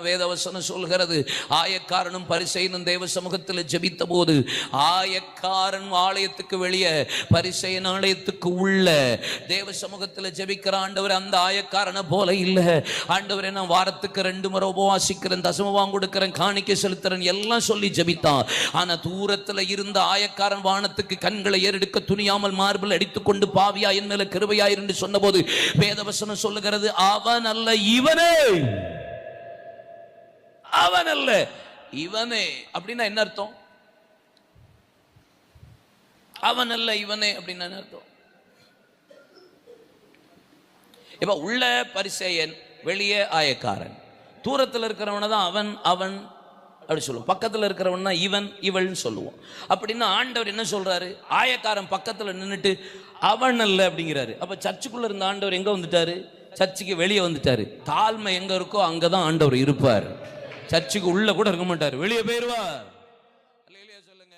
வேதவசனம் சொல்கிறது. ஆயக்காரனும் பரிசெயனும் தேவ சமூகத்தில் ஜெபித்த போது ஆயக்காரன் ஆலயத்துக்கு வெளியே பரிசெயன் ஆலயத்துக்கு உள்ள தேவ சமூகத்தில் ஜெபிக்கிற ஆண்டவர் அந்த ஆயக்காரனை போல இல்லை. ஆண்டவர் என்ன வாரத்துக்கு ரெண்டு முறை உபவாசிக்கிறேன் தசம வாங்க கொடுக்கிறேன் காணிக்கை செலுத்துறேன் எல்லாம் சொல்லி ஜெபித்தான். ஆனா தூரத்தில் இருந்த ஆயக்காரன் வானத்துக்கு கண்களை ஏறெடுக்க துணியாமல் மார்பில் அடித்துக்கொண்டு பாவியா என் மேல கிருபையாயிரு என்று சொன்னபோது வேதவசனம் சொல்லுகிறது அவன் அல்ல இவனே. அவன் அல்ல இவனே. அப்படின்னா என்ன அர்த்தம்? அவன் அல்ல இவனே அப்படின்னா என்ன அர்த்தம்? இப்ப உள்ள பரிசேயன் வெளியே ஆயக்காரன். தூரத்தில் இருக்கிறவனை தான் அவன் அவன் அப்படி சொல்லுவோம். பக்கத்தில் இருக்கிறவன் தான் இவன் இவள்னு சொல்லுவோம். அப்படின்னா ஆண்டவர் என்ன சொல்றாரு? ஆயக்காரன் பக்கத்தில் நின்றுட்டு அவன் அல்ல அப்படிங்கிறாரு. அப்போ சர்ச்சுக்குள்ள இருந்த ஆண்டவர் எங்க வந்துட்டாரு? சர்ச்சுக்கு வெளியே வந்துட்டாரு. தாழ்மை எங்க இருக்கோ அங்கதான் ஆண்டவர் இருப்பார். சர்ச்சுக்கு உள்ள கூட இருக்க மாட்டார். வெளியே போயிருவார். சொல்லுங்க.